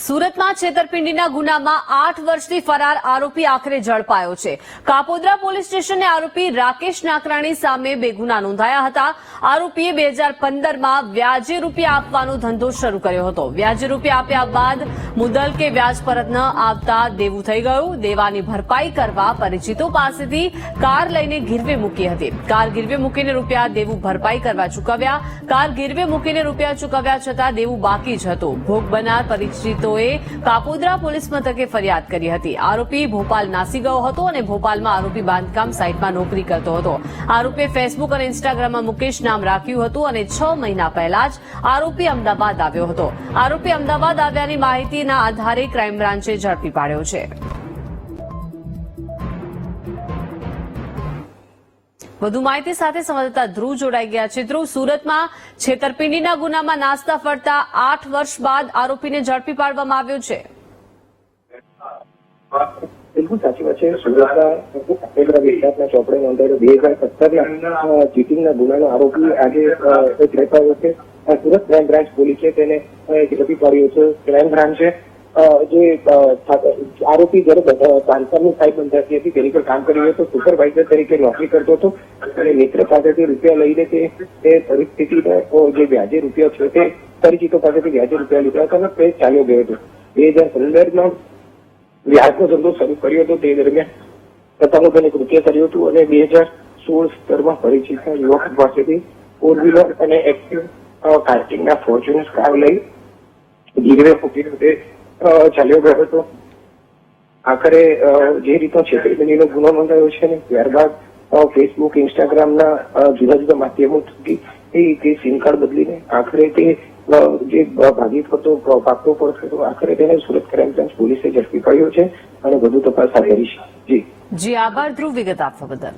સુરતમાં છેતરપિંડીના ગુનામાં આઠ વર્ષથી ફરાર આરોપી આખરે ઝડપાયો છે. કાપોદ્રા પોલીસ સ્ટેશને આરોપી રાકેશ નાકરાણી સામે બે ગુના નોંધાયા હતા. આરોપીએ બે હજાર પંદરમાં વ્યાજે રૂપિયા આપવાનો ધંધો શરૂ કર્યો હતો. વ્યાજે રૂપિયા આપ્યા બાદ મુદલ કે વ્યાજ પરત ન આવતા દેવું થઈ ગયું. દેવાની ભરપાઈ કરવા પરિચિતો પાસેથી કાર લઈને ગીરવે મૂકી હતી. કાર ગીરવે મૂકીને રૂપિયા દેવું ભરપાઈ કરવા ચૂકવ્યા. કાર ગીરવે મૂકીને રૂપિયા ચૂકવ્યા છતાં દેવું બાકી જ હતું. ભોગ બનનાર પરિચિતોએ કાપોદ્રા પોલીસ મથકે ફરિયાદ કરી હતી. આરોપી ભોપાલ નાસી ગયો હતો અને ભોપાલમાં આરોપી બાંધકામ સાઇટમાં નોકરી કરતો હતો. આરોપીએ ફેસબુક અને ઇન્સ્ટાગ્રામમાં મુકેશ નામ રાખ્યું હતું અને છ મહિના પહેલા જ આરોપી અમદાવાદ આવ્યો હતો. આરોપી અમદાવાદ આવ્યાની માહિતીના આધારે ક્રાઇમ બ્રાન્ચે ઝડપી પાડ્યો છે. વધુ માહિતી સાથે સંવાદદાતા ધ્રુવ જોડાઈ ગયા છે. ધ્રુવ, સુરતમાં છેતરપિંડીના ગુનામાં નાસ્તા ફરતા આઠ વર્ષ બાદ આરોપીને ઝડપી પાડવામાં આવ્યો છે. બિલકુલ સાચી વાત છે. સુરતના આપેલા વિસ્તારના ચોપડે છે. સુરત ક્રાઇમ બ્રાન્ચ પોલીસે તેને ઝડપી પાડ્યો છે. ક્રાઇમ બ્રાન્ચે જે આરોપી જયારે બાંધકામની સાઇટ બંધાતી હતી, તેની પર કામ કરી રહ્યો હતો. સુપરવાઇઝર તરીકે નોકરી કરતો હતો અને મિત્ર પાસેથી રૂપિયા લઈને તે પરિસ્થિતિને જે વ્યાજે રૂપિયા છે તે પરિચિતો પાસેથી વ્યાજે રૂપિયા લીધા હતા અને તે ચાલ્યો ગયો હતો. બે હજાર પંદરમાં વ્યાજનો ધંધો શરૂ કર્યો હતો. તે દરમિયાન તેને કૃત્ય કર્યું હતું અને બે હજાર સોળ સ્તરમાં પરિચિત યુવક પાસેથી ફોર વ્હીલર અને એક્ટિવ કાર્ટિંગના ફોર્ચ્યુનર્સ કાર લઈ ગીરવે મૂકીને તે ચાલ્યો ગયો હતો. આખરે જે રીતનો છેતરપિંડીનો ગુનો નોંધાયો છે ને, ત્યારબાદ ફેસબુક ઇન્સ્ટાગ્રામના જુદા જુદા માધ્યમો થકી તે સિમ કાર્ડ બદલીને આખરે તે જે ભાગી થતો પાકતો પર થતો આખરે તેને સુરત ક્રાઇમ બ્રાન્ચ પોલીસે ઝડપી પાડ્યો છે અને વધુ તપાસ હાથ ધરી છે. જી. જી, આભાર, ધ્રુવ વિગત આપવા બદલ.